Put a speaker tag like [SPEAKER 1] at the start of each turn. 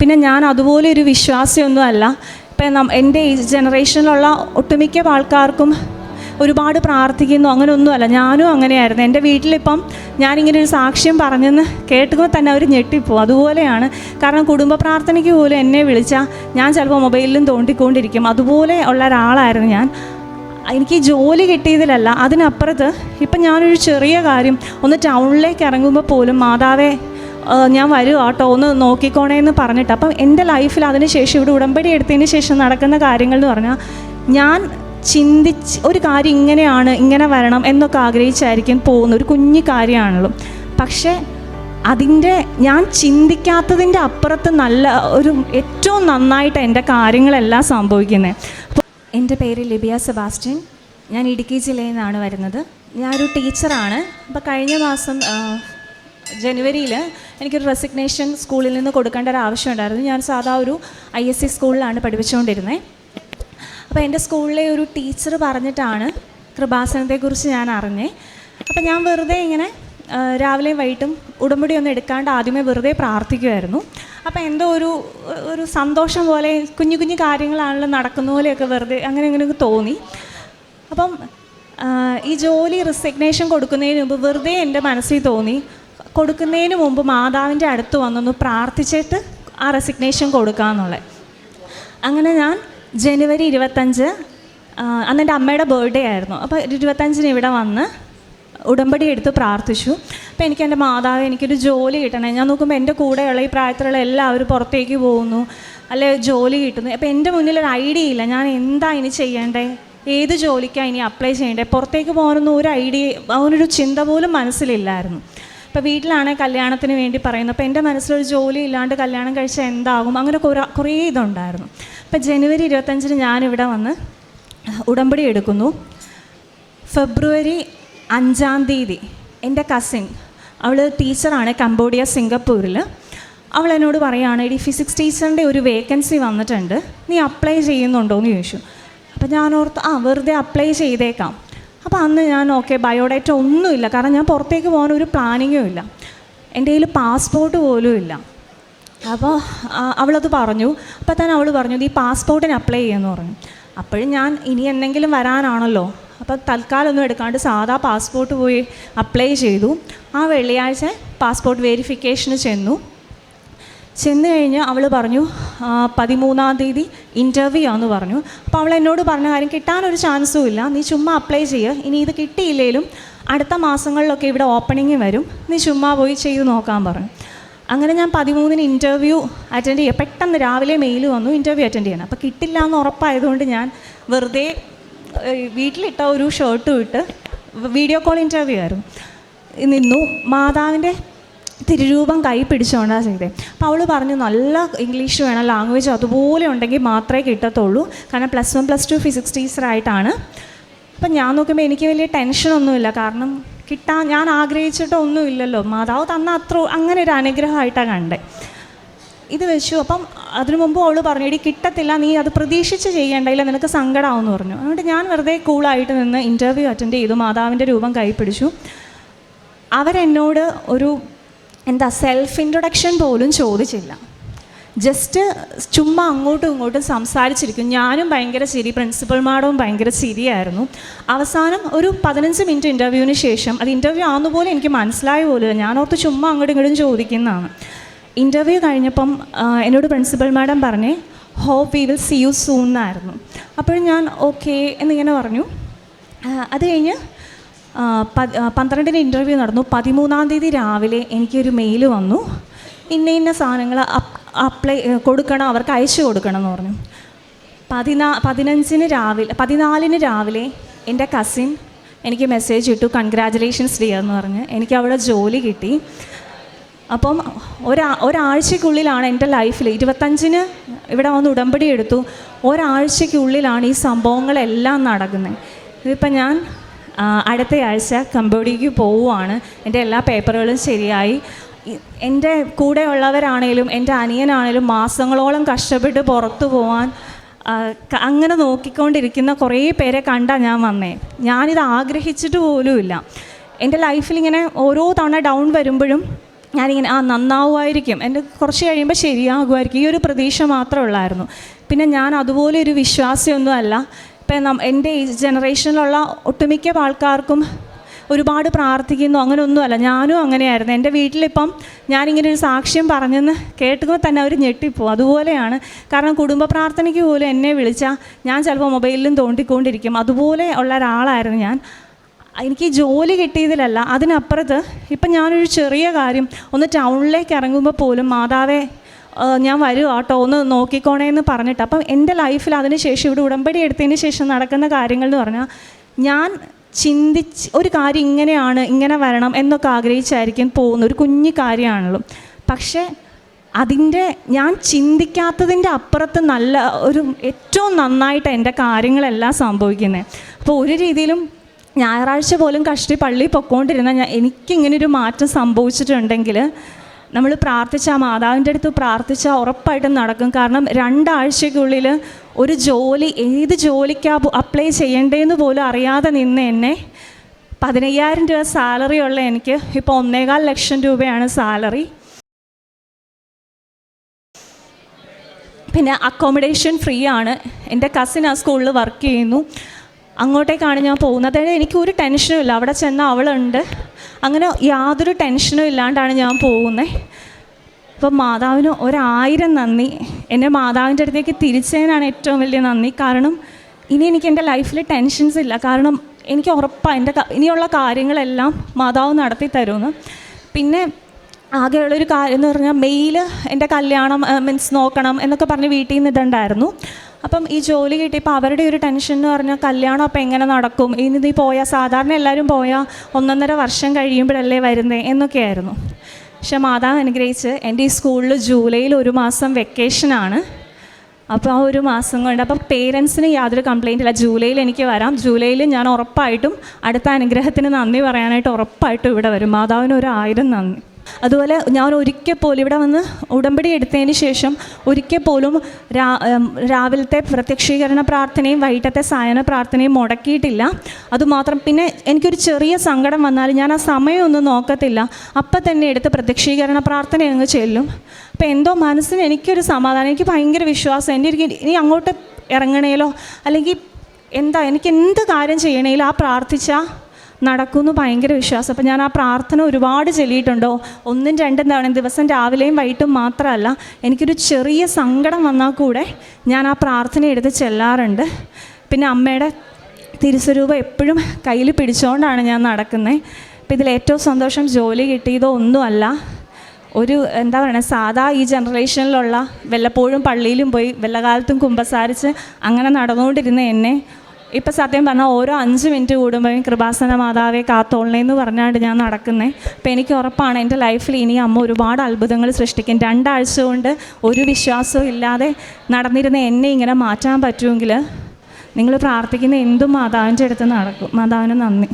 [SPEAKER 1] പിന്നെ ഞാൻ അതുപോലെ ഒരു വിശ്വാസിയൊന്നും അല്ല ഇപ്പം എന്റെ ഈ ജനറേഷനിലുള്ള ഒട്ടുമിക്ക ആൾക്കാർക്കും ഒരുപാട് പ്രാർത്ഥിക്കുന്നു അങ്ങനെയൊന്നുമല്ല ഞാനും അങ്ങനെയായിരുന്നു. എന്റെ വീട്ടിലിപ്പം ഞാനിങ്ങനെ ഒരു സാക്ഷ്യം പറഞ്ഞെന്ന് കേട്ടുമ്പോൾ തന്നെ അവർ ഞെട്ടിപ്പോവും. അതുപോലെയാണ് കാരണം കുടുംബ പ്രാർത്ഥനയ്ക്ക് പോലും എന്നെ വിളിച്ചാൽ ഞാൻ ചിലപ്പോൾ മൊബൈലിലും തോണ്ടിക്കൊണ്ടിരിക്കും. അതുപോലെ ഉള്ള ഒരാളായിരുന്നു ഞാൻ. എനിക്ക് ജോലി കിട്ടിയതിലല്ല അതിനപ്പുറത്ത് ഇപ്പം ഞാനൊരു ചെറിയ കാര്യം ഒന്ന് ടൗണിലേക്ക് ഇറങ്ങുമ്പോൾ പോലും മാതാവേ ഞാൻ വരും ഓട്ടോ ഒന്ന് നോക്കിക്കോണേ എന്ന് പറഞ്ഞിട്ട്. അപ്പം എന്റെ ലൈഫിൽ അതിന് ശേഷം ഇവിടെ ഉടമ്പടി എടുത്തതിന് ശേഷം നടക്കുന്ന കാര്യങ്ങൾ എന്ന് പറഞ്ഞാൽ ഞാൻ ചിന്തിച്ച് ഒരു കാര്യം ഇങ്ങനെയാണ് ഇങ്ങനെ വരണം എന്നൊക്കെ ആഗ്രഹിച്ചായിരിക്കും പോകുന്ന ഒരു കുഞ്ഞു കാര്യമാണല്ലോ. പക്ഷേ അതിന്റെ ഞാൻ ചിന്തിക്കാത്തതിന്റെ അപ്പുറത്ത് നല്ല ഒരു ഏറ്റവും നന്നായിട്ട് എന്റെ കാര്യങ്ങളെല്ലാം സംഭവിക്കുന്നത് അപ്പോൾ എന്റെ പേര് ലിബിയ സെബാസ്റ്റ്യൻ. ഞാൻ ഇടുക്കി ജില്ലയിൽ നിന്നാണ് വരുന്നത്. ഞാനൊരു ടീച്ചറാണ്. അപ്പോൾ കഴിഞ്ഞ മാസം ജനുവരിയിൽ എനിക്കൊരു റെസിഗ്നേഷൻ സ്കൂളിൽ നിന്ന് കൊടുക്കേണ്ട ഒരു ആവശ്യമുണ്ടായിരുന്നു ഞാൻ സാധാ ഒരു ഐ എസ് സി സ്കൂളിലാണ് പഠിപ്പിച്ചുകൊണ്ടിരുന്നത് അപ്പോൾ എന്റെ സ്കൂളിലെ ഒരു ടീച്ചർ പറഞ്ഞിട്ടാണ് കൃപാസനത്തെക്കുറിച്ച് ഞാൻ അറിഞ്ഞേ. അപ്പോൾ ഞാൻ വെറുതെ ഇങ്ങനെ രാവിലെയും വൈകിട്ടും ഉടമ്പടി ഒന്നും എടുക്കാണ്ട് ആദ്യമേ വെറുതെ പ്രാർത്ഥിക്കുമായിരുന്നു അപ്പോൾ എന്തോ ഒരു ഒരു സന്തോഷം പോലെ കുഞ്ഞു കുഞ്ഞു കാര്യങ്ങളാണല്ലോ നടക്കുന്ന പോലെയൊക്കെ വെറുതെ അങ്ങനെ ഇങ്ങനെയൊക്കെ തോന്നി. അപ്പം ഈ ജോലി റിസിഗ്നേഷൻ കൊടുക്കുന്നതിന് മുമ്പ് വെറുതെ എന്റെ മനസ്സിൽ തോന്നി കൊടുക്കുന്നതിന് മുമ്പ് മാതാവിന്റെ അടുത്ത് വന്നൊന്ന് പ്രാർത്ഥിച്ചിട്ട് ആ റെസിഗ്നേഷൻ കൊടുക്കാമെന്നുള്ളത് അങ്ങനെ ഞാൻ ജനുവരി ഇരുപത്തഞ്ച് അന്ന് എന്റെ അമ്മയുടെ ബർത്ത്ഡേ ആയിരുന്നു. അപ്പോൾ ഇരുപത്തഞ്ചിന് ഇവിടെ വന്ന് ഉടമ്പടി എടുത്ത് പ്രാർത്ഥിച്ചു. അപ്പോൾ എനിക്ക് എന്റെ മാതാവ് എനിക്കൊരു ജോലി കിട്ടണേ. ഞാൻ നോക്കുമ്പോൾ എന്റെ കൂടെയുള്ള ഈ പ്രായത്തിലുള്ള എല്ലാവരും പുറത്തേക്ക് പോകുന്നു. അല്ലെ ജോലി കിട്ടുന്നു. അപ്പോൾ എന്റെ മുന്നിൽ ഒരു ഐഡിയ ഇല്ല. ഞാൻ എന്താ ഇനി ചെയ്യേണ്ടേ? ഏത് ജോലിക്കാണ് ഇനി അപ്ലൈ ചെയ്യേണ്ടത് പുറത്തേക്ക് പോകാനൊന്നും ഒരു ഐഡിയ അവനൊരു ചിന്ത പോലും മനസ്സിലില്ലായിരുന്നു. ഇപ്പോൾ വീട്ടിലാണ് കല്യാണത്തിന് വേണ്ടി പറയുന്നത്. അപ്പോൾ എന്റെ മനസ്സിലൊരു ജോലി ഇല്ലാണ്ട് കല്യാണം കഴിച്ചാൽ എന്താകും? അങ്ങനെ കുറേ കുറേ ഇതുണ്ടായിരുന്നു. അപ്പോൾ ജനുവരി ഇരുപത്തഞ്ചിന് ഞാനിവിടെ വന്ന് ഉടമ്പടി എടുക്കുന്നു. ഫെബ്രുവരി അഞ്ചാം തീയതി എന്റെ കസിൻ അവൾ ടീച്ചറാണ് കംബോഡിയ സിംഗപ്പൂരിൽ അവൾ എന്നോട് പറയുകയാണ് എടി ഫിസിക്സ് ടീച്ചറിന്റെ ഒരു വേക്കൻസി വന്നിട്ടുണ്ട്. നീ അപ്ലൈ ചെയ്യുന്നുണ്ടോ എന്ന് ചോദിച്ചു. അപ്പോൾ ഞാൻ ഓർത്ത് ആ വെറുതെ അപ്ലൈ ചെയ്തേക്കാം. അപ്പോൾ അന്ന് ഞാൻ ഓക്കെ ബയോഡേറ്റ ഒന്നുമില്ല. കാരണം ഞാൻ പുറത്തേക്ക് പോകാൻ ഒരു പ്ലാനിങ്ങും ഇല്ല. എന്റെ കയ്യിൽ പാസ്പോർട്ട് പോലും ഇല്ല. അപ്പോൾ അവളത് പറഞ്ഞു. അപ്പോൾ തന്നെ അവൾ പറഞ്ഞു ഈ പാസ്പോർട്ടിന് അപ്ലൈ ചെയ്യുമെന്ന് പറഞ്ഞു. അപ്പോഴും ഞാൻ ഇനി എന്തെങ്കിലും വരാനാണല്ലോ. അപ്പോൾ തൽക്കാലം ഒന്നും എടുക്കാണ്ട് സാധാ പാസ്പോർട്ട് പോയി അപ്ലൈ ചെയ്തു. ആ വെള്ളിയാഴ്ച പാസ്പോർട്ട് വെരിഫിക്കേഷന് ചെന്നു. ചെന്ന് കഴിഞ്ഞ് അവൾ പറഞ്ഞു "ആ, പതിമൂന്നാം തീയതി ഇന്റർവ്യൂ ആണെന്ന് പറഞ്ഞു. അപ്പോൾ അവൾ എന്നോട് പറഞ്ഞ കാര്യം കിട്ടാനൊരു ചാൻസും ഇല്ല. നീ ചുമ്മാ അപ്ലൈ ചെയ്യുക ഇനി ഇത് കിട്ടിയില്ലെങ്കിലും അടുത്ത മാസങ്ങളിലൊക്കെ ഇവിടെ ഓപ്പണിങ് വരും. നീ ചുമ്മാ പോയി ചെയ്ത് നോക്കാൻ പറഞ്ഞു അങ്ങനെ ഞാൻ പതിമൂന്നിന് ഇന്റർവ്യൂ അറ്റൻഡ് ചെയ്യുക പെട്ടെന്ന് രാവിലെ മെയിൽ വന്നു ഇന്റർവ്യൂ അറ്റൻഡ് ചെയ്യണം. അപ്പോൾ കിട്ടില്ല എന്ന് ഉറപ്പായതുകൊണ്ട് ഞാൻ വെറുതെ വീട്ടിലിട്ട ഒരു ഷർട്ടും ഇട്ട് വീഡിയോ കോൾ ഇന്റർവ്യൂ ആയിരുന്നു. നിന്നു. മാതാവിന്റെ തിരുരൂപം കൈ പിടിച്ചുകൊണ്ടാണ് ചെയ്തത് അപ്പോൾ അവൾ പറഞ്ഞു നല്ല ഇംഗ്ലീഷ് വേണം ലാംഗ്വേജ് അതുപോലെ ഉണ്ടെങ്കിൽ മാത്രമേ കിട്ടത്തുള്ളൂ. കാരണം plus one plus two physics ടീച്ചറായിട്ടാണ് അപ്പം ഞാൻ നോക്കുമ്പോൾ എനിക്ക് വലിയ ടെൻഷനൊന്നുമില്ല കാരണം കിട്ടാൻ ഞാൻ ആഗ്രഹിച്ചിട്ടൊന്നും ഇല്ലല്ലോ. മാതാവ് തന്ന അത്ര അങ്ങനെ ഒരു അനുഗ്രഹമായിട്ടാണ് കണ്ടത് ഇത് വെച്ചു. അപ്പം അതിനു മുമ്പ് അവൾ പറഞ്ഞു ഇടി കിട്ടത്തില്ല നീ അത് പ്രതീക്ഷിച്ച് ചെയ്യേണ്ടതില്ല നിനക്ക് സങ്കടമാവെന്ന് പറഞ്ഞു. അതുകൊണ്ട് ഞാൻ വെറുതെ കൂളായിട്ട് നിന്ന് ഇന്റർവ്യൂ അറ്റൻഡ് ചെയ്തു. മാതാവിന്റെ രൂപം കൈപ്പിടിച്ചു അവരെന്നോട് ഒരു എന്താ സെൽഫ് ഇൻട്രൊഡക്ഷൻ പോലും ചോദിച്ചില്ല. ജസ്റ്റ് ചുമ്മാ അങ്ങോട്ടും ഇങ്ങോട്ടും സംസാരിച്ചിരിക്കും. ഞാനും ഭയങ്കര ചിരി പ്രിൻസിപ്പൽ മാഡവും ഭയങ്കര ചിരിയായിരുന്നു. അവസാനം ഒരു പതിനഞ്ച് മിനിറ്റ് ഇന്റർവ്യൂവിന് ശേഷം അത് ഇന്റർവ്യൂ ആണെന്ന് പോലും എനിക്ക് മനസ്സിലായ പോലും ഞാൻ ഓർത്ത് ചുമ്മാ അങ്ങോട്ടും ഇങ്ങോട്ടും ചോദിക്കുന്നതാണ്. ഇന്റർവ്യൂ കഴിഞ്ഞപ്പം എന്നോട് പ്രിൻസിപ്പൽ മാഡം പറഞ്ഞേ hope we will see you soon എന്നായിരുന്നു. അപ്പോഴും ഞാൻ ഓക്കെ എന്നിങ്ങനെ പറഞ്ഞു. അത് കഴിഞ്ഞ് പന്ത്രണ്ടിന് ഇന്റർവ്യൂ നടന്നു. പതിമൂന്നാം തീയതി രാവിലെ എനിക്കൊരു മെയിൽ വന്നു. ഇന്ന ഇന്ന സാധനങ്ങൾ അപ്ലൈ കൊടുക്കണം അവർക്ക് അയച്ചു കൊടുക്കണം എന്ന് പറഞ്ഞു. പതിനാ പതിനഞ്ചിന് രാവിലെ പതിനാലിന് രാവിലെ എന്റെ കസിൻ എനിക്ക് മെസ്സേജ് ഇട്ടു കൺഗ്രാജുലേഷൻസ് ഡിയർ എന്ന് പറഞ്ഞ്. എനിക്ക് അവിടെ ജോലി കിട്ടി. അപ്പം ഒരാ ഒരാഴ്ചക്കുള്ളിലാണ് എന്റെ ലൈഫിൽ ഇരുപത്തഞ്ചിന് ഇവിടെ വന്ന് ഉടമ്പടി എടുത്തു. ഒരാഴ്ചക്കുള്ളിലാണ് ഈ സംഭവങ്ങളെല്ലാം നടക്കുന്നത് ഇതിപ്പം ഞാൻ ആ, അടുത്ത ആഴ്ച കമ്പോഡിയക്ക് പോവുകയാണ് എന്റെ എല്ലാ പേപ്പറുകളും ശരിയായി. എന്റെ കൂടെ ഉള്ളവരാണേലും എന്റെ അനിയനാണേലും മാസങ്ങളോളം കഷ്ടപ്പെട്ട് പുറത്തു പോവാൻ അങ്ങനെ നോക്കിക്കൊണ്ടിരിക്കുന്ന കുറേ പേരെ കണ്ടാണ് ഞാൻ വന്നേ. ഞാനിത് ആഗ്രഹിച്ചിട്ട് പോലുമില്ല. എന്റെ ലൈഫിൽ ഇങ്ങനെ ഓരോ തവണ ഡൗൺ വരുമ്പോഴും ഞാനിങ്ങനെ ആ നന്നാവുമായിരിക്കും. എന്റെ കുറച്ച് കഴിയുമ്പോൾ ശരിയാകുമായിരിക്കും. ഈ ഒരു പ്രതീക്ഷ മാത്രമേ ഉള്ളായിരുന്നു. പിന്നെ ഞാൻ അതുപോലെ ഒരു വിശ്വാസിയൊന്നും അല്ല ഇപ്പം നം എന്റെ ഈ ജനറേഷനിലുള്ള ഒട്ടുമിക്ക ആൾക്കാർക്കും ഒരുപാട് പ്രാർത്ഥിക്കുന്നു. അങ്ങനെയൊന്നുമല്ല ഞാനും അങ്ങനെയായിരുന്നു. എന്റെ വീട്ടിലിപ്പം ഞാനിങ്ങനെ ഒരു സാക്ഷ്യം പറഞ്ഞെന്ന് കേട്ടുമ്പോൾ തന്നെ അവർ ഞെട്ടിപ്പോവും. അതുപോലെയാണ് കാരണം കുടുംബ പ്രാർത്ഥനയ്ക്ക് പോലും എന്നെ വിളിച്ചാൽ ഞാൻ ചിലപ്പോൾ മൊബൈലിലും തോണ്ടിക്കൊണ്ടിരിക്കും. അതുപോലെ ഉള്ള ഒരാളായിരുന്നു ഞാൻ. എനിക്ക് ജോലി കിട്ടിയതിലല്ല. അതിനപ്പുറത്ത് ഇപ്പം ഞാനൊരു ചെറിയ കാര്യം. ഒന്ന് ടൗണിലേക്ക് ഇറങ്ങുമ്പോൾ പോലും മാതാവേ ഞാൻ വരും കേട്ടോ ഒന്ന് നോക്കിക്കോണേ എന്ന് പറഞ്ഞിട്ട്. അപ്പം എന്റെ ലൈഫിൽ അതിന് ശേഷം ഇവിടെ ഉടമ്പടി എടുത്തതിന് ശേഷം നടക്കുന്ന കാര്യങ്ങൾ എന്ന് പറഞ്ഞാൽ ഞാൻ ചിന്തിച്ച് ഒരു കാര്യം ഇങ്ങനെയാണ് ഇങ്ങനെ വരണം എന്നൊക്കെ ആഗ്രഹിച്ചായിരിക്കും പോകുന്ന ഒരു കുഞ്ഞു കാര്യമാണല്ലോ. പക്ഷേ അതിന്റെ ഞാൻ ചിന്തിക്കാത്തതിന്റെ അപ്പുറത്ത് നല്ല ഒരു ഏറ്റവും നന്നായിട്ട് എന്റെ കാര്യങ്ങളെല്ലാം സംഭവിക്കുന്നത്. അപ്പോൾ ഒരു രീതിയിലും ഞായറാഴ്ച പോലും കഷ്ടി പള്ളി പൊക്കോണ്ടിരുന്ന ഞാൻ എനിക്കിങ്ങനെ ഒരു മാറ്റം സംഭവിച്ചിട്ടുണ്ടെങ്കിൽ നമ്മൾ പ്രാർത്ഥിച്ച മാതാവിന്റെ അടുത്ത് പ്രാർത്ഥിച്ചാൽ ഉറപ്പായിട്ടും നടക്കും. കാരണം രണ്ടാഴ്ചയ്ക്കുള്ളിൽ ഒരു ജോലി ഏത് ജോലിക്കാ അപ്ലൈ ചെയ്യേണ്ടതെന്ന് പോലും അറിയാതെ നിന്ന് എന്നെ പതിനയ്യായിരം രൂപ സാലറി ഉള്ള എനിക്ക് ഇപ്പോൾ ഒന്നേകാൽ ലക്ഷം രൂപയാണ് സാലറി പിന്നെ അക്കോമഡേഷൻ ഫ്രീ ആണ്. എന്റെ കസിൻ ആ സ്കൂളിൽ വർക്ക് ചെയ്യുന്നു. അങ്ങോട്ടേക്കാണ് ഞാൻ പോകുന്നത്. എനിക്ക് ഒരു ടെൻഷനും ഇല്ല. അവിടെ ചെന്ന അവളുണ്ട്. അങ്ങനെ യാതൊരു ടെൻഷനും ഇല്ലാണ്ടാണ് ഞാൻ പോകുന്നത് അപ്പം മാതാവിന് ഒരായിരം നന്ദി. എന്റെ മാതാവിന്റെ അടുത്തേക്ക് തിരിച്ചതിനാണ് ഏറ്റവും വലിയ നന്ദി. കാരണം ഇനി എനിക്ക് എന്റെ ലൈഫിൽ ടെൻഷൻസ് ഇല്ല. കാരണം എനിക്ക് ഉറപ്പാണ് എന്റെ ഇനിയുള്ള കാര്യങ്ങളെല്ലാം മാതാവ് നടത്തി തരുമെന്ന്. പിന്നെ ആകെയുള്ളൊരു കാര്യം എന്ന് പറഞ്ഞാൽ മെയിൽ എന്റെ കല്യാണം മീൻസ് നോക്കണം എന്നൊക്കെ പറഞ്ഞ് വീട്ടിൽ നിന്ന് ഇതുണ്ടായിരുന്നു. അപ്പം ഈ ജോലി കിട്ടിയപ്പോൾ അവരുടെ ഒരു ടെൻഷൻ എന്ന് പറഞ്ഞാൽ കല്യാണം അപ്പം എങ്ങനെ നടക്കും? ഇനി നീ പോയാൽ സാധാരണ എല്ലാവരും പോയാൽ ഒന്നൊന്നര വർഷം കഴിയുമ്പോഴല്ലേ വരുന്നേ? എന്നൊക്കെയായിരുന്നു. പക്ഷെ മാതാവ് അനുഗ്രഹിച്ച് എന്റെ ഈ സ്കൂളിൽ ജൂലൈയിൽ ഒരു മാസം വെക്കേഷനാണ് അപ്പോൾ ആ ഒരു മാസം കൊണ്ട് അപ്പോൾ പേരൻസിന് യാതൊരു കംപ്ലൈന്റ് ഇല്ല. ജൂലൈയിൽ എനിക്ക് വരാം. ജൂലൈയിൽ ഞാൻ ഉറപ്പായിട്ടും അടുത്ത അനുഗ്രഹത്തിന് നന്ദി പറയാനായിട്ട് ഉറപ്പായിട്ടും ഇവിടെ വരും. മാതാവിന് ഒരു ആയിരം നന്ദി. അതുപോലെ ഞാൻ ഒരിക്കൽ പോലും ഇവിടെ വന്ന് ഉടമ്പടി എടുത്തതിന് ശേഷം ഒരിക്കൽ പോലും രാ രാവിലത്തെ പ്രത്യക്ഷീകരണ പ്രാർത്ഥനയും വൈകിട്ടത്തെ സായന പ്രാർത്ഥനയും മുടക്കിയിട്ടില്ല. അതുമാത്രം പിന്നെ എനിക്കൊരു ചെറിയ സങ്കടം വന്നാൽ ഞാൻ ആ സമയമൊന്നും നോക്കത്തില്ല. അപ്പം തന്നെ എടുത്ത് പ്രത്യക്ഷീകരണ പ്രാർത്ഥന അങ്ങ് ചെല്ലും. അപ്പം എന്തോ മനസ്സിന് എനിക്കൊരു സമാധാനം എനിക്ക് ഭയങ്കര വിശ്വാസം. എന്റെ ഒരു ഇനി അങ്ങോട്ട് ഇറങ്ങണേലോ? അല്ലെങ്കിൽ എന്താ എനിക്ക് എന്ത് കാര്യം ചെയ്യണേലും ആ പ്രാർത്ഥിച്ചാൽ നടക്കുമെന്ന് ഭയങ്കര വിശ്വാസം. അപ്പം ഞാൻ ആ പ്രാർത്ഥന ഒരുപാട് ചൊല്ലിയിട്ടുണ്ടോ? ഒന്നും രണ്ടും തവണ ദിവസം രാവിലെയും വൈകിട്ടും മാത്രമല്ല എനിക്കൊരു ചെറിയ സങ്കടം വന്നാൽ കൂടെ ഞാൻ ആ പ്രാർത്ഥന എടുത്ത് ചെല്ലാറുണ്ട്. പിന്നെ അമ്മയുടെ തിരുസ്വരൂപം എപ്പോഴും കയ്യിൽ പിടിച്ചുകൊണ്ടാണ് ഞാൻ നടക്കുന്നത് അപ്പം ഇതിൽ ഏറ്റവും സന്തോഷം ജോലി കിട്ടിയതോ ഒന്നുമല്ല. ഒരു എന്താ പറയുക സാധാ ഈ ജനറേഷനിലുള്ള വല്ലപ്പോഴും പള്ളിയിലും പോയി വല്ല കാലത്തും കുമ്പസാരിച്ച് അങ്ങനെ നടന്നുകൊണ്ടിരുന്ന എന്നെ ഇപ്പം സത്യം പറഞ്ഞാൽ ഓരോ അഞ്ച് മിനിറ്റ് കൂടുമ്പോഴും കൃപാസന മാതാവെ കാത്തോളണേ എന്ന് പറഞ്ഞാണ്ട് ഞാൻ നടക്കുന്നത് അപ്പോൾ എനിക്ക് ഉറപ്പാണ് എന്റെ ലൈഫിൽ ഇനി അമ്മ ഒരുപാട് അത്ഭുതങ്ങൾ സൃഷ്ടിക്കും. രണ്ടാഴ്ച കൊണ്ട് ഒരു വിശ്വാസവും ഇല്ലാതെ നടന്നിരുന്ന എന്നെ ഇങ്ങനെ മാറ്റാൻ പറ്റുമെങ്കിൽ നിങ്ങൾ പ്രാർത്ഥിക്കുന്ന എന്തും മാതാവിന്റെ അടുത്ത് നടക്കും. മാതാവിന് നന്ദി.